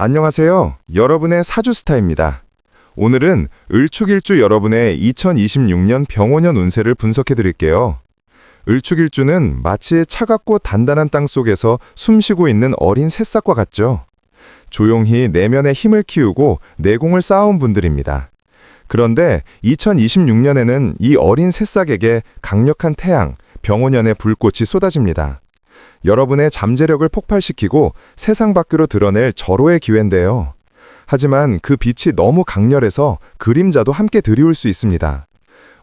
안녕하세요. 여러분의 사주스타입니다. 오늘은 을축일주 여러분의 2026년 병오년 운세를 분석해 드릴게요. 을축일주는 마치 차갑고 단단한 땅 속에서 숨쉬고 있는 어린 새싹과 같죠. 조용히 내면의 힘을 키우고 내공을 쌓아온 분들입니다. 그런데 2026년에는 이 어린 새싹에게 강력한 태양, 병오년의 불꽃이 쏟아집니다. 여러분의 잠재력을 폭발시키고 세상 밖으로 드러낼 절호의 기회인데요. 하지만 그 빛이 너무 강렬해서 그림자도 함께 드리울 수 있습니다.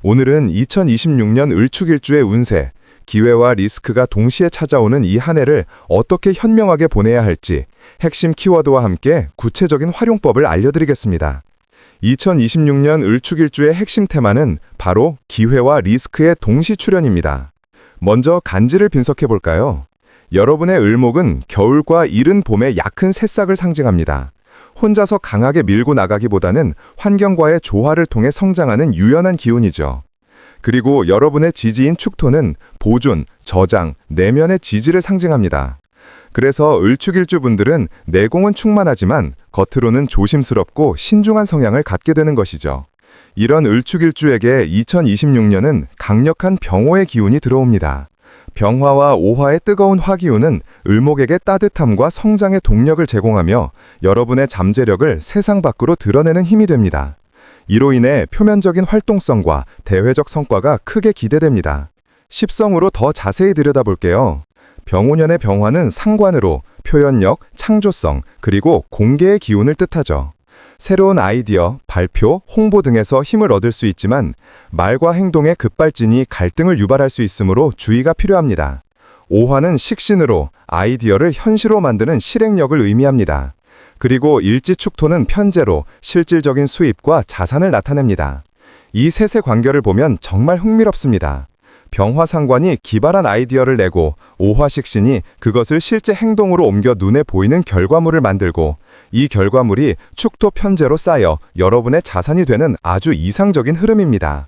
오늘은 2026년 을축일주의 운세, 기회와 리스크가 동시에 찾아오는 이 한 해를 어떻게 현명하게 보내야 할지 핵심 키워드와 함께 구체적인 활용법을 알려드리겠습니다. 2026년 을축일주의 핵심 테마는 바로 기회와 리스크의 동시 출현입니다. 먼저 간지를 분석해 볼까요? 여러분의 을목은 겨울과 이른 봄의 약한 새싹을 상징합니다. 혼자서 강하게 밀고 나가기보다는 환경과의 조화를 통해 성장하는 유연한 기운이죠. 그리고 여러분의 지지인 축토는 보존, 저장, 내면의 지지를 상징합니다. 그래서 을축일주 분들은 내공은 충만하지만 겉으로는 조심스럽고 신중한 성향을 갖게 되는 것이죠. 이런 을축일주에게 2026년은 강력한 병호의 기운이 들어옵니다. 병화와 오화의 뜨거운 화기운은 을목에게 따뜻함과 성장의 동력을 제공하며 여러분의 잠재력을 세상 밖으로 드러내는 힘이 됩니다. 이로 인해 표면적인 활동성과 대외적 성과가 크게 기대됩니다. 십성으로 더 자세히 들여다볼게요. 병오년의 병화는 상관으로 표현력, 창조성, 그리고 공개의 기운을 뜻하죠. 새로운 아이디어, 발표, 홍보 등에서 힘을 얻을 수 있지만 말과 행동의 급발진이 갈등을 유발할 수 있으므로 주의가 필요합니다. 오화는 식신으로 아이디어를 현실로 만드는 실행력을 의미합니다. 그리고 일지축토는 편제로 실질적인 수입과 자산을 나타냅니다. 이 셋의 관계를 보면 정말 흥미롭습니다. 병화상관이 기발한 아이디어를 내고 오화식 신이 그것을 실제 행동으로 옮겨 눈에 보이는 결과물을 만들고 이 결과물이 축토 편제로 쌓여 여러분의 자산이 되는 아주 이상적인 흐름입니다.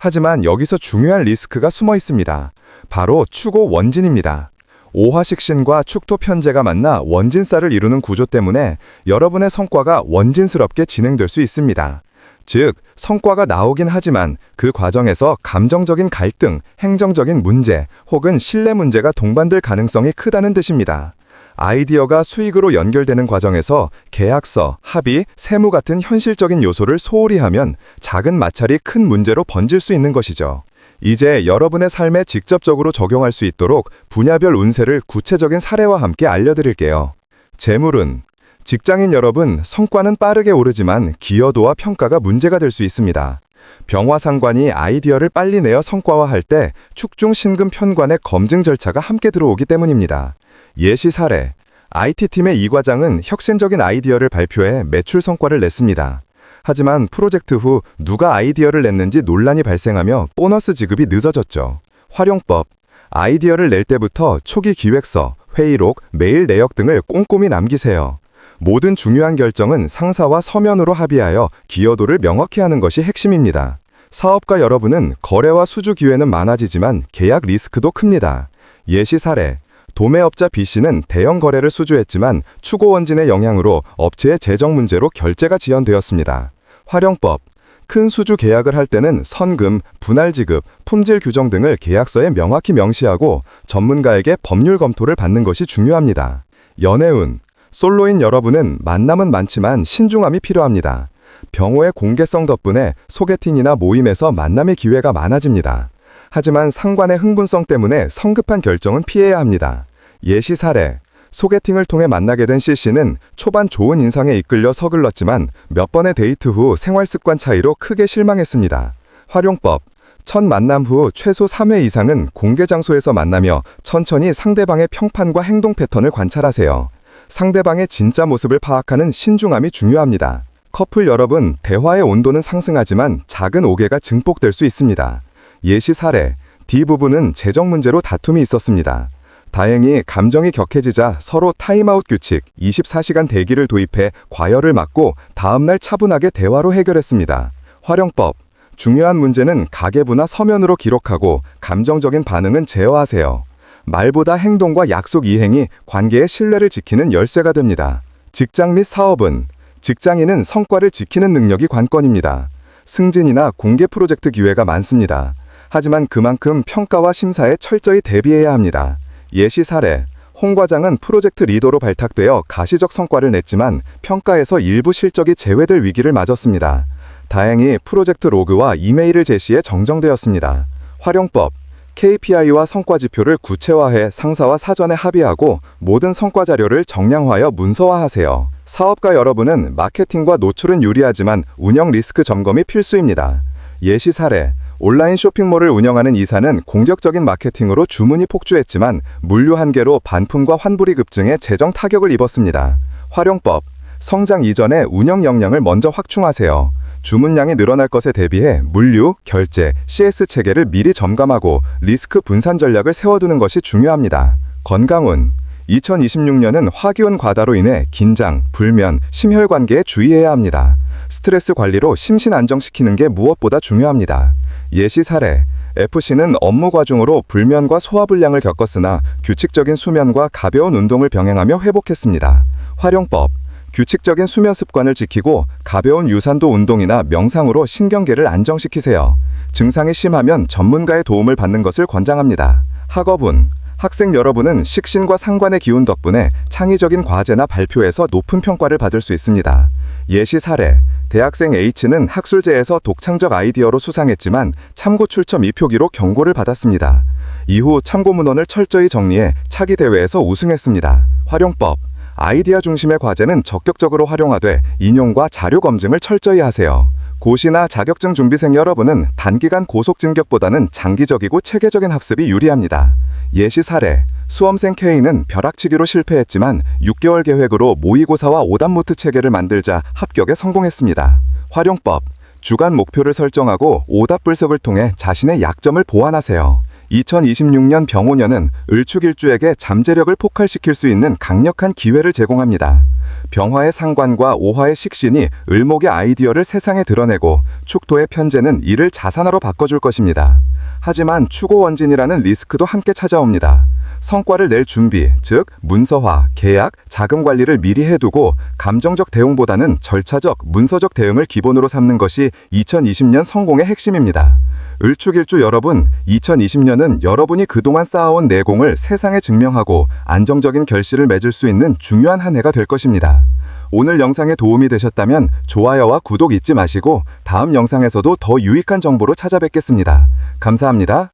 하지만 여기서 중요한 리스크가 숨어 있습니다. 바로 축오 원진입니다. 오화식신과 축토 편제가 만나 원진살을 이루는 구조 때문에 여러분의 성과가 원진스럽게 진행될 수 있습니다. 즉, 성과가 나오긴 하지만 그 과정에서 감정적인 갈등, 행정적인 문제 혹은 신뢰 문제가 동반될 가능성이 크다는 뜻입니다. 아이디어가 수익으로 연결되는 과정에서 계약서, 합의, 세무 같은 현실적인 요소를 소홀히 하면 작은 마찰이 큰 문제로 번질 수 있는 것이죠. 이제 여러분의 삶에 직접적으로 적용할 수 있도록 분야별 운세를 구체적인 사례와 함께 알려드릴게요. 재물은 직장인 여러분, 성과는 빠르게 오르지만 기여도와 평가가 문제가 될 수 있습니다. 병화상관이 아이디어를 빨리 내어 성과화할 때 축중 신금 편관의 검증 절차가 함께 들어오기 때문입니다. 예시 사례. IT팀의 이 과장은 혁신적인 아이디어를 발표해 매출 성과를 냈습니다. 하지만 프로젝트 후 누가 아이디어를 냈는지 논란이 발생하며 보너스 지급이 늦어졌죠. 활용법. 아이디어를 낼 때부터 초기 기획서, 회의록, 메일 내역 등을 꼼꼼히 남기세요. 모든 중요한 결정은 상사와 서면으로 합의하여 기여도를 명확히 하는 것이 핵심입니다. 사업가 여러분은 거래와 수주 기회는 많아지지만 계약 리스크도 큽니다. 예시 사례. 도매업자 B씨는 대형 거래를 수주했지만 추고 원진의 영향으로 업체의 재정 문제로 결제가 지연되었습니다. 활용법. 큰 수주 계약을 할 때는 선금, 분할 지급, 품질 규정 등을 계약서에 명확히 명시하고 전문가에게 법률 검토를 받는 것이 중요합니다. 연애운. 솔로인 여러분은 만남은 많지만 신중함이 필요합니다. 병호의 공개성 덕분에 소개팅이나 모임에서 만남의 기회가 많아집니다. 하지만 상관의 흥분성 때문에 성급한 결정은 피해야 합니다. 예시 사례. 소개팅을 통해 만나게 된 C씨는 초반 좋은 인상에 이끌려 서글렀지만 몇 번의 데이트 후 생활 습관 차이로 크게 실망했습니다. 활용법. 첫 만남 후 최소 3회 이상은 공개 장소에서 만나며 천천히 상대방의 평판과 행동 패턴을 관찰하세요. 상대방의 진짜 모습을 파악하는 신중함이 중요합니다. 커플 여러분, 대화의 온도는 상승하지만 작은 오개가 증폭될 수 있습니다. 예시 사례, D 부부는 재정 문제로 다툼이 있었습니다. 다행히 감정이 격해지자 서로 타임아웃 규칙 24시간 대기를 도입해 과열을 막고 다음날 차분하게 대화로 해결했습니다. 활용법 중요한 문제는 가계부나 서면으로 기록하고 감정적인 반응은 제어하세요. 말보다 행동과 약속 이행이 관계의 신뢰를 지키는 열쇠가 됩니다. 직장 및 사업은 직장인은 성과를 지키는 능력이 관건입니다. 승진이나 공개 프로젝트 기회가 많습니다. 하지만 그만큼 평가와 심사에 철저히 대비해야 합니다. 예시 사례. 홍 과장은 프로젝트 리더로 발탁되어 가시적 성과를 냈지만 평가에서 일부 실적이 제외될 위기를 맞았습니다. 다행히 프로젝트 로그와 이메일을 제시해 정정되었습니다. 활용법. KPI와 성과 지표를 구체화해 상사와 사전에 합의하고 모든 성과 자료를 정량화하여 문서화하세요. 사업가 여러분은 마케팅과 노출은 유리하지만 운영 리스크 점검이 필수입니다. 예시 사례. 온라인 쇼핑몰을 운영하는 이사는 공격적인 마케팅으로 주문이 폭주했지만 물류 한계로 반품과 환불이 급증해 재정 타격을 입었습니다. 활용법. 성장 이전에 운영 역량을 먼저 확충하세요. 주문량이 늘어날 것에 대비해 물류, 결제, CS 체계를 미리 점검하고 리스크 분산 전략을 세워두는 것이 중요합니다. 건강운 2026년은 화기운 과다로 인해 긴장, 불면, 심혈관계에 주의해야 합니다. 스트레스 관리로 심신 안정시키는 게 무엇보다 중요합니다. 예시 사례 FC는 업무 과중으로 불면과 소화불량을 겪었으나 규칙적인 수면과 가벼운 운동을 병행하며 회복했습니다. 활용법 규칙적인 수면 습관을 지키고 가벼운 유산도 운동이나 명상으로 신경계를 안정시키세요. 증상이 심하면 전문가의 도움을 받는 것을 권장합니다. 학업운 학생 여러분은 식신과 상관의 기운 덕분에 창의적인 과제나 발표에서 높은 평가를 받을 수 있습니다. 예시 사례 대학생 H는 학술제에서 독창적 아이디어로 수상했지만 참고 출처 미표기로 경고를 받았습니다. 이후 참고 문헌을 철저히 정리해 차기 대회에서 우승했습니다. 활용법 아이디어 중심의 과제는 적극적으로 활용하되 인용과 자료 검증을 철저히 하세요. 고시나 자격증 준비생 여러분은 단기간 고속 진격보다는 장기적이고 체계적인 학습이 유리합니다. 예시 사례 수험생 K는 벼락치기로 실패했지만 6개월 계획으로 모의고사와 오답노트 체계를 만들자 합격에 성공했습니다. 활용법 주간 목표를 설정하고 오답 분석을 통해 자신의 약점을 보완하세요. 2026년 병오년은 을축일주에게 잠재력을 폭발시킬 수 있는 강력한 기회를 제공합니다. 병화의 상관과 오화의 식신이 을목의 아이디어를 세상에 드러내고 축토의 편제는 이를 자산화로 바꿔줄 것입니다. 하지만 추고 원진이라는 리스크도 함께 찾아옵니다. 성과를 낼 준비, 즉 문서화, 계약, 자금 관리를 미리 해두고 감정적 대응보다는 절차적, 문서적 대응을 기본으로 삼는 것이 2020년 성공의 핵심입니다. 을축일주 여러분, 2020년은 여러분이 그동안 쌓아온 내공을 세상에 증명하고 안정적인 결실을 맺을 수 있는 중요한 한 해가 될 것입니다. 오늘 영상에 도움이 되셨다면 좋아요와 구독 잊지 마시고 다음 영상에서도 더 유익한 정보로 찾아뵙겠습니다. 감사합니다.